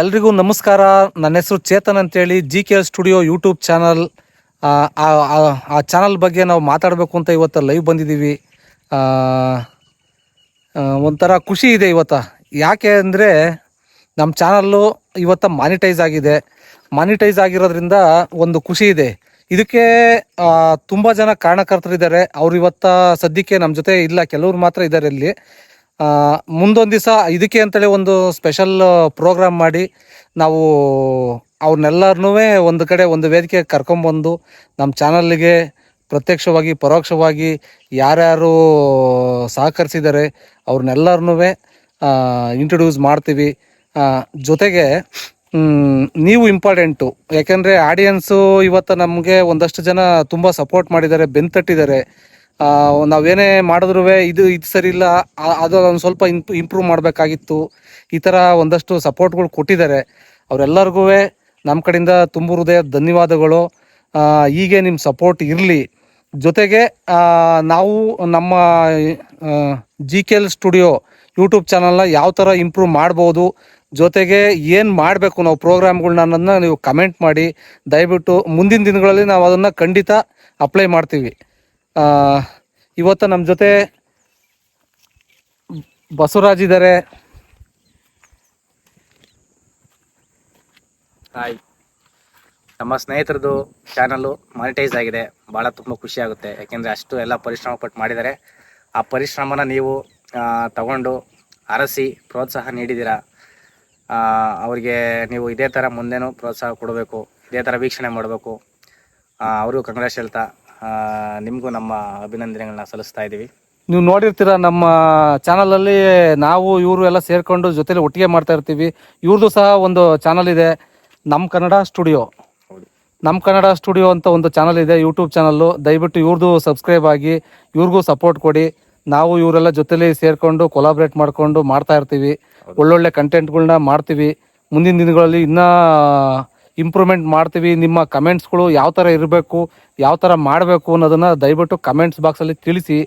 ಎಲ್ರಿಗೂ ನಮಸ್ಕಾರ. ನನ್ನ ಹೆಸರು ಚೇತನ್ ಅಂತೇಳಿ G K L studio YouTube channel ಆ ಚಾನಲ್ ಬಗ್ಗೆ ನಾವು ಮಾತಾಡಬೇಕು ಅಂತ ಇವತ್ತು ಲೈವ್ ಬಂದಿದ್ದೀವಿ. ಒಂಥರ ಖುಷಿ ಇದೆ ಇವತ್ತು. ಯಾಕೆ ಅಂದರೆ ನಮ್ಮ ಚಾನಲ್ಲು ಇವತ್ತು ಮಾನಿಟೈಸ್ ಆಗಿದೆ. ಮಾನಿಟೈಸ್ ಆಗಿರೋದ್ರಿಂದ ಒಂದು ಖುಷಿ ಇದೆ. ಇದಕ್ಕೆ ತುಂಬ ಜನ ಕಾರಣಕರ್ತರಿದ್ದಾರೆ. ಅವ್ರು ಇವತ್ತ ಸದ್ಯಕ್ಕೆ ನಮ್ಮ ಜೊತೆ ಇಲ್ಲ. ಕೆಲವ್ರು ಮಾತ್ರ ಇದ್ದಾರೆ ಇಲ್ಲಿ. ಮುಂದೊಂದು ದಿವಸ ಇದಕ್ಕೆ ಅಂತೇಳಿ ಒಂದು ಸ್ಪೆಷಲ್ ಪ್ರೋಗ್ರಾಮ್ ಮಾಡಿ ನಾವು ಅವ್ರನ್ನೆಲ್ಲರನ್ನೂ ಒಂದು ಕಡೆ ಒಂದು ವೇದಿಕೆ ಕರ್ಕೊಂಬಂದು ನಮ್ಮ ಚಾನಲ್ಗೆ ಪ್ರತ್ಯಕ್ಷವಾಗಿ, ಪರೋಕ್ಷವಾಗಿ ಯಾರ್ಯಾರು ಸಹಕರಿಸಿದ್ದಾರೆ ಅವ್ರನ್ನೆಲ್ಲರನ್ನೂ ಇಂಟ್ರೊಡ್ಯೂಸ್ ಮಾಡ್ತೀವಿ. ಜೊತೆಗೆ ನೀವು ಇಂಪಾರ್ಟೆಂಟು ಯಾಕೆಂದರೆ ಆಡಿಯನ್ಸು ಇವತ್ತು ನಮಗೆ ಒಂದಷ್ಟು ಜನ ತುಂಬ ಸಪೋರ್ಟ್ ಮಾಡಿದ್ದಾರೆ ಬೆನ್ ತಟ್ಟಿದ್ದಾರೆ. ನಾವೇನೇ ಮಾಡಿದ್ರು ಇದು ಇದು ಸರಿ ಇಲ್ಲ ಅದು ಒಂದು ಸ್ವಲ್ಪ ಇಂಪ್ ಇಂಪ್ರೂವ್ ಮಾಡಬೇಕಾಗಿತ್ತು. ಈ ಥರ ಒಂದಷ್ಟು ಸಪೋರ್ಟ್ಗಳು ಕೊಟ್ಟಿದ್ದಾರೆ. ಅವರೆಲ್ಲರಿಗೂ ನಮ್ಮ ಕಡೆಯಿಂದ ತುಂಬ ಹೃದಯ ಧನ್ಯವಾದಗಳು. ಹೀಗೆ ನಿಮ್ಮ ಸಪೋರ್ಟ್ ಇರಲಿ. ಜೊತೆಗೆ ನಾವು ನಮ್ಮ G K L studio YouTube ಚಾನಲ್ನ ಯಾವ ಥರ ಇಂಪ್ರೂವ್ ಮಾಡ್ಬೋದು, ಜೊತೆಗೆ ಏನು ಮಾಡಬೇಕು ನಾವು ಪ್ರೋಗ್ರಾಮ್ಗಳನ್ನ ಅನ್ನೋದನ್ನ ನೀವು ಕಮೆಂಟ್ ಮಾಡಿ. ದಯವಿಟ್ಟು ಮುಂದಿನ ದಿನಗಳಲ್ಲಿ ನಾವು ಅದನ್ನು ಖಂಡಿತ ಅಪ್ಲೈ ಮಾಡ್ತೀವಿ. ಇವತ್ತು ನಮ್ಮ ಜೊತೆ ಬಸವರಾಜ್ ಇದ್ದಾರೆ ಹಾಯ್ ನಮ್ಮ ಸ್ನೇಹಿತರದು ಚಾನಲ್ಲು ಮಾನಿಟೈಸ್ ಆಗಿದೆ. ಭಾಳ ತುಂಬ ಖುಷಿ ಆಗುತ್ತೆ. ಯಾಕೆಂದರೆ ಅಷ್ಟು ಎಲ್ಲ ಪರಿಶ್ರಮ ಪಟ್ಟು ಮಾಡಿದ್ದಾರೆ. ಆ ಪರಿಶ್ರಮನ ನೀವು ತಗೊಂಡು ಅರಸಿ ಪ್ರೋತ್ಸಾಹ ನೀಡಿದ್ದೀರಾ? ಅವರಿಗೆ ನೀವು ಇದೇ ಥರ ಮುಂದೆನೂ ಪ್ರೋತ್ಸಾಹ ಕೊಡಬೇಕು, ಇದೇ ಥರ ವೀಕ್ಷಣೆ ಮಾಡಬೇಕು. ಅವರು ಕಂಗ್ರೆಸ್ ಹೇಳ್ತಾ. ನಿಮಗೂ ನಮ್ಮ ಅಭಿನಂದನೆಗಳನ್ನ ಸಲ್ಲಿಸ್ತಾ ಇದ್ದೀವಿ ನೀವು ನೋಡಿರ್ತೀರ ನಮ್ಮ ಚಾನಲಲ್ಲಿ ನಾವು ಇವರು ಎಲ್ಲ ಸೇರ್ಕೊಂಡು ಜೊತೆಲಿ ಒಟ್ಟಿಗೆ ಮಾಡ್ತಾ ಇರ್ತೀವಿ. ಇವ್ರದ್ದು ಸಹ ಒಂದು ಚಾನಲ್ ಇದೆ ನಮ್ಮ ಕನ್ನಡ ಸ್ಟುಡಿಯೋ. ನಮ್ಮ ಕನ್ನಡ ಸ್ಟುಡಿಯೋ ಅಂತ ಒಂದು ಚಾನಲ್ ಇದೆ ಯೂಟ್ಯೂಬ್ ಚಾನಲ್ಲು. ದಯವಿಟ್ಟು ಇವ್ರದ್ದು ಸಬ್ಸ್ಕ್ರೈಬ್ ಆಗಿ ಇವ್ರಿಗೂ ಸಪೋರ್ಟ್ ಕೊಡಿ. ನಾವು ಇವರೆಲ್ಲ ಜೊತೆಲಿ ಸೇರ್ಕೊಂಡು ಕೊಲಾಬ್ರೇಟ್ ಮಾಡ್ಕೊಂಡು ಮಾಡ್ತಾ ಇರ್ತೀವಿ. ಒಳ್ಳೊಳ್ಳೆ ಕಂಟೆಂಟ್ಗಳನ್ನ ಮಾಡ್ತೀವಿ. ಮುಂದಿನ ದಿನಗಳಲ್ಲಿ ಇನ್ನೂ ಇಂಪ್ರೂವ್ಮೆಂಟ್ ಮಾಡ್ತೀವಿ, ನಿಮ್ಮ ಕಮೆಂಟ್ಸ್ಗಳು ಯಾವ ಥರ ಇರಬೇಕು, ಯಾವ ಥರ ಮಾಡಬೇಕು ಅನ್ನೋದನ್ನು ದಯವಿಟ್ಟು ಕಮೆಂಟ್ಸ್ ಬಾಕ್ಸಲ್ಲಿ ತಿಳಿಸಿ.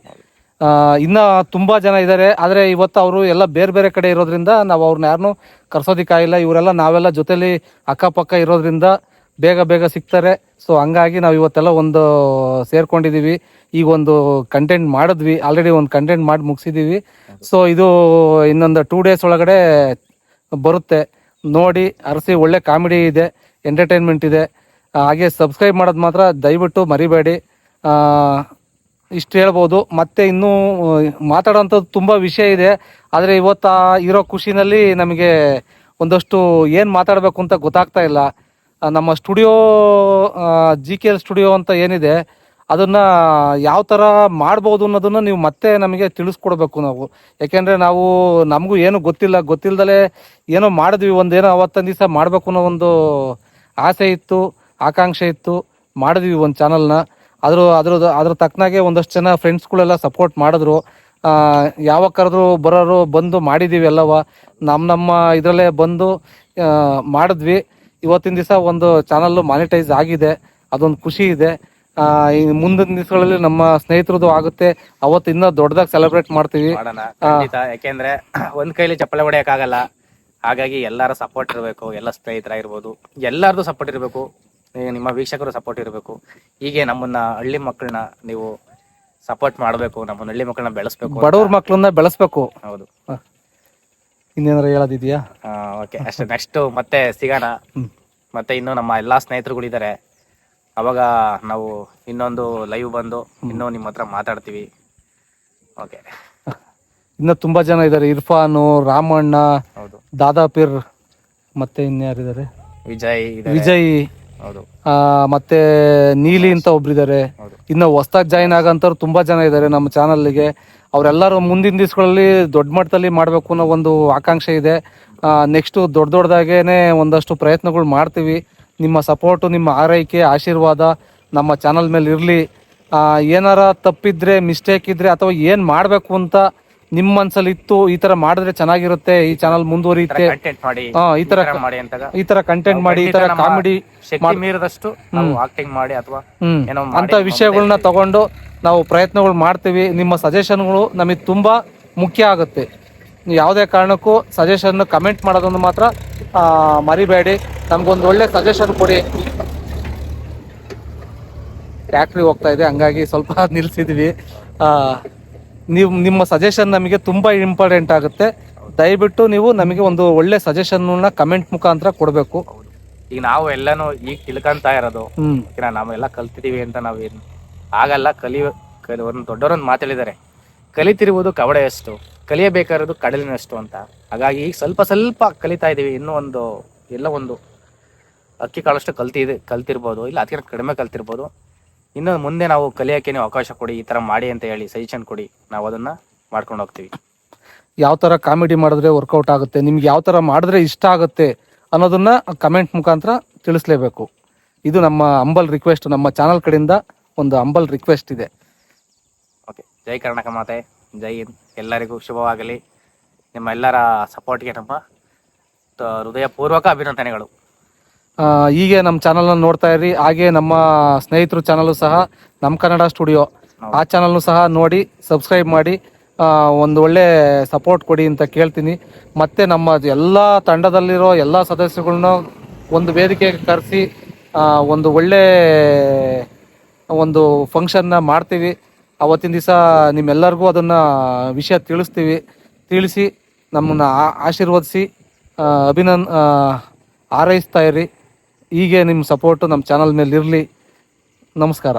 ಇನ್ನೂ ತುಂಬಾ ಜನ ಇದ್ದಾರೆ ಆದರೆ ಇವತ್ತು ಅವರು ಎಲ್ಲ ಬೇರೆ ಬೇರೆ ಕಡೆ ಇರೋದ್ರಿಂದ ನಾವು ಅವ್ರನ್ನ ಯಾರನ್ನೂ ಕರ್ಸೋದಿಕ್ಕಾಗಿಲ್ಲ ಇವರೆಲ್ಲ ನಾವೆಲ್ಲ ಜೊತೆಲಿ ಅಕ್ಕಪಕ್ಕ ಇರೋದ್ರಿಂದ ಬೇಗ ಬೇಗ ಸಿಗ್ತಾರೆ. ಸೊ ಹಂಗಾಗಿ ನಾವು ಇವತ್ತೆಲ್ಲ ಒಂದು ಸೇರ್ಕೊಂಡಿದ್ದೀವಿ ಈಗ ಒಂದು ಕಂಟೆಂಟ್ ಮಾಡಿದ್ವಿ ಆಲ್ರೆಡಿ ಒಂದು ಕಂಟೆಂಟ್ ಮಾಡಿ ಮುಗಿಸಿದ್ದೀವಿ ಸೊ ಇದು ಇನ್ನೊಂದು ಟೂ ಡೇಸ್ ಒಳಗಡೆ ಬರುತ್ತೆ. ನೋಡಿ, ಅರಸಿ ಒಳ್ಳೆ ಕಾಮಿಡಿ ಇದೆ. ಎಂಟರ್ಟೈನ್ಮೆಂಟ್ ಇದೆ. ಹಾಗೆ ಸಬ್ಸ್ಕ್ರೈಬ್ ಮಾಡೋದು ಮಾತ್ರ ದಯವಿಟ್ಟು ಮರಿಬೇಡಿ. ಇಷ್ಟು ಹೇಳ್ಬೋದು. ಮತ್ತೆ ಇನ್ನೂ ಮಾತಾಡೋಂಥದ್ದು ತುಂಬ ವಿಷಯ ಇದೆ. ಆದರೆ ಇವತ್ತು ಇರೋ ಖುಷಿನಲ್ಲಿ ನಮಗೆ ಒಂದಷ್ಟು ಏನು ಮಾತಾಡಬೇಕು ಅಂತ ಗೊತ್ತಾಗ್ತಾ ಇಲ್ಲ. ನಮ್ಮ studio G K L studio ಅಂತ ಏನಿದೆ, ಅದನ್ನು ಯಾವ ಥರ ಮಾಡ್ಬೋದು ಅನ್ನೋದನ್ನು ನೀವು ಮತ್ತೆ ನಮಗೆ ತಿಳಿಸ್ಕೊಡ್ಬೇಕು ನಾವು. ಯಾಕೆಂದರೆ ನಾವು, ನಮಗೂ ಏನು ಗೊತ್ತಿಲ್ಲ. ಗೊತ್ತಿಲ್ಲದಲೇ ಏನೋ ಮಾಡಿದ್ವಿ. ಒಂದೇನೋ ಅವತ್ತೊಂದು ದಿವಸ ಮಾಡಬೇಕು ಅನ್ನೋ ಒಂದು ಆಸೆ ಇತ್ತು ಆಕಾಂಕ್ಷೆ ಇತ್ತು ಮಾಡಿದ್ವಿ ಒಂದು ಚಾನಲ್ನ ಅದ್ರ ಅದ್ರದ್ದು ಅದ್ರ ತಕ್ಕನಾಗೆ ಒಂದಷ್ಟು ಜನ ಫ್ರೆಂಡ್ಸ್ಗಳೆಲ್ಲ ಸಪೋರ್ಟ್ ಮಾಡಿದ್ರು. ಯಾವಾಗ ಕರೆದ್ರು ಬರೋರು ಬಂದು ಮಾಡಿದ್ದೀವಿ ಎಲ್ಲವ. ನಮ್ಮ ನಮ್ಮ ಇದರಲ್ಲೇ ಬಂದು ಆ, ಮಾಡಿದ್ವಿ. ಇವತ್ತಿನ ದಿವಸ ಒಂದು ಚಾನಲ್ ಮಾನಿಟೈಸ್ ಆಗಿದೆ. ಅದೊಂದು ಖುಷಿ ಇದೆ. ಮುಂದಿನ ದಿವಸಗಳಲ್ಲಿ ನಮ್ಮ ಸ್ನೇಹಿತರದು ಆಗುತ್ತೆ. ಅವತ್ತು ಇನ್ನೂ ದೊಡ್ಡದಾಗಿ ಸೆಲೆಬ್ರೇಟ್ ಮಾಡ್ತೀವಿ. ಯಾಕೆಂದ್ರೆ ಒಂದ್ ಕೈಲಿ ಚಪ್ಪಲೆ ಹೊಡೆಯಕ್ಕಾಗಲ್ಲ ಹಾಗಾಗಿ ಎಲ್ಲರ ಸಪೋರ್ಟ್ ಇರಬೇಕು ಎಲ್ಲ ಸ್ನೇಹಿತರಾಗಿರ್ಬೋದು ಎಲ್ಲರದು ಸಪೋರ್ಟ್ ಇರಬೇಕು ನಿಮ್ಮ ವೀಕ್ಷಕರು ಸಪೋರ್ಟ್ ಇರಬೇಕು. ಹೀಗೆ ನಮ್ಮನ್ನ ಹಳ್ಳಿ ಮಕ್ಕಳನ್ನ ನೀವು ಸಪೋರ್ಟ್ ಮಾಡಬೇಕು ನಮ್ಮನ್ನ ಹಳ್ಳಿ ಮಕ್ಕಳನ್ನ ಬೆಳೆಸಬೇಕು ಬಡವ್ರ ಮಕ್ಕಳನ್ನ ಬೆಳೆಸಬೇಕು. ಹೌದು. ಇನ್ನೇನಾರ ಹೇಳೋದಿದೆಯಾ? ಓಕೆ ಅಷ್ಟೇ. ನೆಕ್ಸ್ಟ್ ಮತ್ತೆ ಸಿಗೋಣ. ಮತ್ತೆ ಇನ್ನು ನಮ್ಮ ಎಲ್ಲಾ ಸ್ನೇಹಿತರುಗಳಿದ್ದಾರೆ. ಅವಾಗ ನಾವು ಇನ್ನೊಂದು ಲೈವ್ ಬಂದು ಇನ್ನೂ ನಿಮ್ಮ ಹತ್ರ ಮಾತಾಡ್ತೀವಿ. ಓಕೆ ಇನ್ನು ತುಂಬಾ ಜನ ಇದ್ದಾರೆ. ಇರ್ಫಾನು ರಾಮಣ್ಣ ಹೌದು ದಾದಾಪೀರ್ ಮತ್ತೆ ಇನ್ಯಾರಿದ್ದಾರೆ? ವಿಜಯ್. ವಿಜಯ್ ಹೌದು. ಆ, ಮತ್ತೆ ನೀಲಿ ಅಂತ ಒಬ್ರಿದ್ದಾರೆ. ಇನ್ನ ಇನ್ನು ಹೊಸ್ದಾಗಿ ಜಾಯಿನ್ ಆಗಂತವ್ರು ತುಂಬಾ ಜನ ಇದ್ದಾರೆ ನಮ್ಮ ಚಾನಲ್ಗೆ ಅವರೆಲ್ಲರೂ ಮುಂದಿನ ದಿವಸಗಳಲ್ಲಿ ದೊಡ್ಡ ಮಟ್ಟದಲ್ಲಿ ಮಾಡಬೇಕು ಅನ್ನೋ ಒಂದು ಆಕಾಂಕ್ಷೆ ಇದೆ. ನೆಕ್ಸ್ಟ್ ದೊಡ್ಡ ದೊಡ್ಡದಾಗೇನೆ ಒಂದಷ್ಟು ಪ್ರಯತ್ನಗಳು ಮಾಡ್ತೀವಿ. ನಿಮ್ಮ ಸಪೋರ್ಟು ನಿಮ್ಮ ಆರೈಕೆ ಆಶೀರ್ವಾದ ನಮ್ಮ ಚಾನಲ್ ಮೇಲೆ ಇರಲಿ. ಏನಾರ ತಪ್ಪಿದ್ರೆ ಮಿಸ್ಟೇಕ್ ಇದ್ರೆ ಅಥವಾ ಏನು ಮಾಡಬೇಕು ಅಂತ ನಿಮ್ಮ ಮನ್ಸಲ್ಲಿ ಇತ್ತು ಈ ತರ ಮಾಡಿದ್ರೆ ಚೆನ್ನಾಗಿರುತ್ತೆ ಈ ಚಾನಲ್ ಮುಂದುವರಿಯುತ್ತೆ. ಕಂಟೆಂಟ್ ಮಾಡಿ ಹಾ, ಈ ತರ ಮಾಡಿ ಅಂತ ಈ ತರ ಕಂಟೆಂಟ್ ಮಾಡಿ ಈ ತರ ಕಾಮಿಡಿ ಶಕ್ತಿ ಮೀರಿದಷ್ಟು ಆಕ್ಟಿಂಗ್ ಮಾಡಿ ಅಥವಾ ಹ್ಮ್. ಏನೋ ಅಂತ ವಿಷಯಗಳನ್ನ ತಗೊಂಡು ನಾವು ಪ್ರಯತ್ನಗಳು ಮಾಡ್ತೀವಿ. ನಿಮ್ಮ ಸಜೆಷನ್ಗಳು ನಮಗೆ ತುಂಬಾ ಮುಖ್ಯ ಆಗುತ್ತೆ. ನೀವು ಯಾವುದೇ ಕಾರಣಕ್ಕೂ ಸಜೆಷನ್ ಕಮೆಂಟ್ ಮಾಡೋದನ್ನು ಮಾತ್ರ ಆ, ಮರಿಬೇಡಿ. ನಮ್ಗೊಂದು ಒಳ್ಳೆ ಸಜೆಷನ್ ಕೊಡಿ. ಟ್ಯಾಕ್ಟ್ರಿ ಹೋಗ್ತಾ ಇದೆ ಹಂಗಾಗಿ ಸ್ವಲ್ಪ ನಿಲ್ಸಿದ್ವಿ. ಆ, ನೀವು ನಿಮ್ಮ ಸಜೆಷನ್ ನಮಗೆ ತುಂಬ ಇಂಪಾರ್ಟೆಂಟ್ ಆಗುತ್ತೆ. ದಯವಿಟ್ಟು ನೀವು ನಮಗೆ ಒಂದು ಒಳ್ಳೆ ಸಜೆಷನ್ನ ಕಮೆಂಟ್ ಮುಖಾಂತರ ಕೊಡಬೇಕು. ಈಗ ನಾವು ಎಲ್ಲಾನು ಈಗ ತಿಳ್ಕೊಂತ ಇರೋದು. ಹ್ಮ್. ನಾವೆಲ್ಲ ಕಲ್ತಿದೀವಿ ಅಂತ ನಾವೇನು ಆಗಲ್ಲ ಕಲಿಯ ಕಲಿ ಒಂದು ದೊಡ್ಡವರೊಂದು ಮಾತಾಡಿದ್ದಾರೆ. ಕಲಿತಿರುವುದು ಕವಡೆಯಷ್ಟು ಕಲಿಯಬೇಕಾಗಿರೋದು ಕಡಲಿನಷ್ಟು ಅಂತ. ಹಾಗಾಗಿ ಈಗ ಸ್ವಲ್ಪ ಸ್ವಲ್ಪ ಕಲಿತಾ ಇದೀವಿ. ಇನ್ನೂ ಒಂದು ಎಲ್ಲ ಒಂದು ಅಕ್ಕಿ ಕಾಳಷ್ಟು ಕಲ್ತಿದೆ ಕಲ್ತಿರ್ಬೋದು ಇಲ್ಲ ಅದಕ್ಕಿಂತ ಕಡಿಮೆ ಕಲ್ತಿರ್ಬೋದು. ಇನ್ನು ಮುಂದೆ ನಾವು ಕಲಿಯೋಕ್ಕೆ ನೀವು ಅವಕಾಶ ಕೊಡಿ ಈ ಥರ ಮಾಡಿ ಅಂತ ಹೇಳಿ ಸಜೆಷನ್ ಕೊಡಿ ನಾವು ಅದನ್ನ ಮಾಡ್ಕೊಂಡು ಹೋಗ್ತೀವಿ. ಯಾವ ಥರ ಕಾಮಿಡಿ ಮಾಡಿದ್ರೆ ವರ್ಕೌಟ್ ಆಗುತ್ತೆ ನಿಮ್ಗೆ ಯಾವ ಥರ ಮಾಡಿದ್ರೆ ಇಷ್ಟ ಆಗುತ್ತೆ ಅನ್ನೋದನ್ನ ಕಮೆಂಟ್ ಮುಖಾಂತರ ತಿಳಿಸ್ಲೇಬೇಕು. ಇದು ನಮ್ಮ ಅಂಬಲ್ ರಿಕ್ವೆಸ್ಟ್ ನಮ್ಮ ಚಾನಲ್ ಕಡೆಯಿಂದ ಒಂದು ಅಂಬಲ್ ರಿಕ್ವೆಸ್ಟ್ ಇದೆ. ಓಕೆ ಜೈ ಕರ್ನಾಟಕ ಮಾತೆ ಜೈ ಹಿಂದ್ ಎಲ್ಲರಿಗೂ ಶುಭವಾಗಲಿ. ನಿಮ್ಮ ಎಲ್ಲರ ಸಪೋರ್ಟ್ಗೆ ನಮ್ಮ ಹೃದಯಪೂರ್ವಕ ಅಭಿನಂದನೆಗಳು. ಹೀಗೆ ನಮ್ಮ ಚಾನಲ್ನ ನೋಡ್ತಾ ಇರಿ. ಹಾಗೆ ನಮ್ಮ ಸ್ನೇಹಿತರು ಚಾನಲ್ ಸಹ ನಮ್ಮ ಕನ್ನಡ ಸ್ಟುಡಿಯೋ ಆ ಚಾನಲ್ನು ಸಹ ನೋಡಿ ಸಬ್ಸ್ಕ್ರೈಬ್ ಮಾಡಿ ಒಂದು ಒಳ್ಳೆ ಸಪೋರ್ಟ್ ಕೊಡಿ ಅಂತ ಕೇಳ್ತೀನಿ. ಮತ್ತೆ ನಮ್ಮ ಎಲ್ಲ ತಂಡದಲ್ಲಿರೋ ಎಲ್ಲ ಸದಸ್ಯಗಳನ್ನ ಒಂದು ವೇದಿಕೆಗೆ ಕರೆಸಿ ಒಂದು ಒಳ್ಳೆ ಒಂದು ಫಂಕ್ಷನ್ನ ಮಾಡ್ತೀವಿ. ಅವತ್ತಿನ ದಿವಸ ನಿಮ್ಮೆಲ್ಲರಿಗೂ ಅದನ್ನು ವಿಷಯ ತಿಳಿಸ್ತೀವಿ. ತಿಳಿಸಿ ನಮ್ಮನ್ನು ಆಶೀರ್ವದಿಸಿ ಅಭಿನಂದ ಆರೈಸ್ತಾ ಹಾರೈಸ್ತಾ ಇರಿ. ಹೀಗೆ ನಿಮ್ಮ ಸಪೋರ್ಟು ನಮ್ಮ ಚಾನಲ್ ಮೇಲೆ ಇರಲಿ ನಮಸ್ಕಾರ.